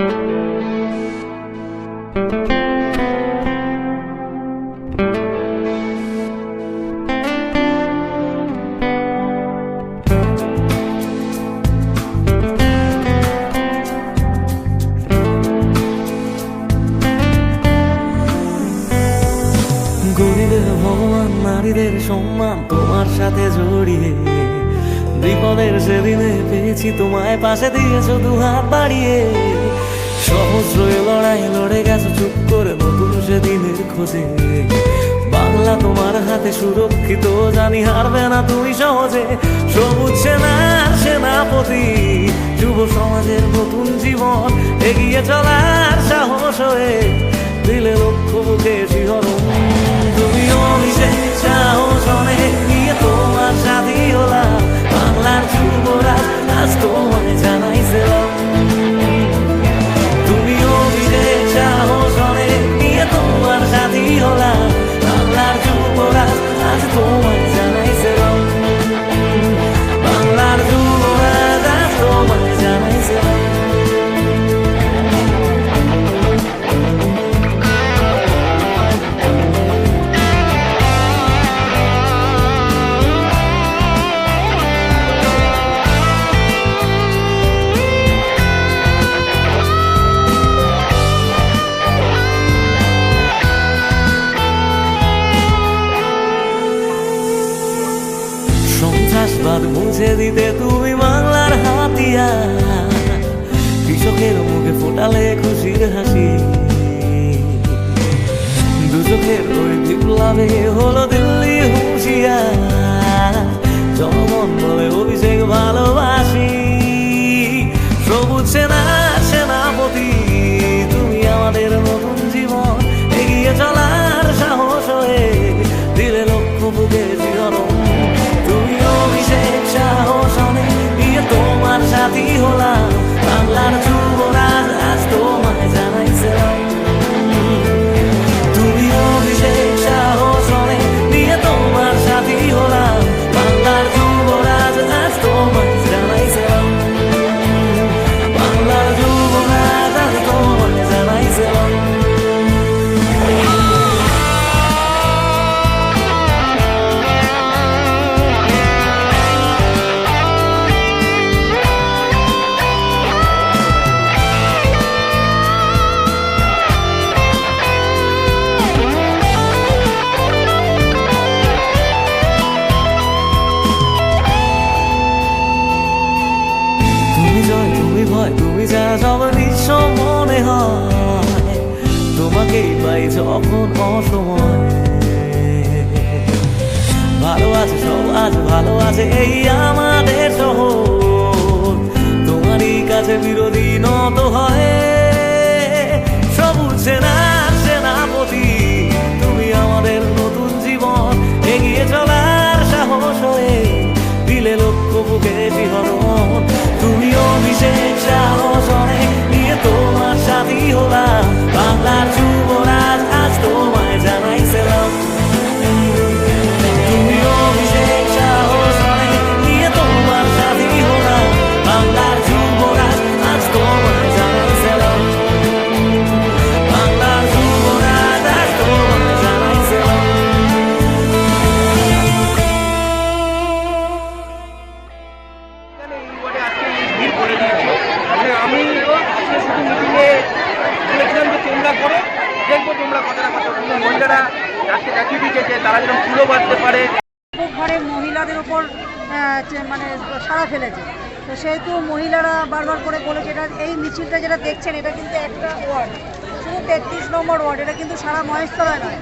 গরিবের ভগবান, নারীদের সম্মান তোমার সাথে জড়িয়ে। বিপদের সেদিনে পেয়েছি, তোমায় পাশে দিয়েছ দু হাত বাড়িয়ে। লড়াই লড়ে গেছো, চুপ করে নতুন সেদিনের খোঁজে। বাংলা তোমার হাতে সুরক্ষিত, জানি হারবে না তুমি সহজে। সবুজ সেনার সেনাপতি, যুব সমাজের নতুন জীবন, এগিয়ে চলার সাহস হয়ে। সন্ত্রাসবাদ মুছে দিতে তুমি বাংলার হাতিয়া কৃষকের মুখে ফোটালে খুশির হাসি। দুচোখের ওই বিপ্লবে হলো দিল্লি হুঁশিয়ার। তুমি যা মনে হয় তোমাকেই পাই যখন অসময় ভালো আছে সব আজ ভালো আছে এই আমাদের শহর তোমারই কাছে বিরোধী নত হয়। করে দিয়েছে। মানে আমি শুধু মিটিংয়ে বলেছিলাম যে তোমরা করো, দেখব তোমরা কতটা কত কিন্তু মহিলারা আজকে দেখিয়ে দিয়েছে, যে তারা যেন পুরো বাঁধতে পারে। ঘরে মহিলাদের ওপর মানে সাড়া ফেলেছে। তো সেহেতু মহিলারা বারবার করে বলেছে, এটা এই মিছিলটা যেটা দেখছেন, এটা কিন্তু একটা ওয়ার্ড। শুধু তেত্রিশ নম্বর ওয়ার্ড, এটা কিন্তু সারা মহেশতলায় নয়।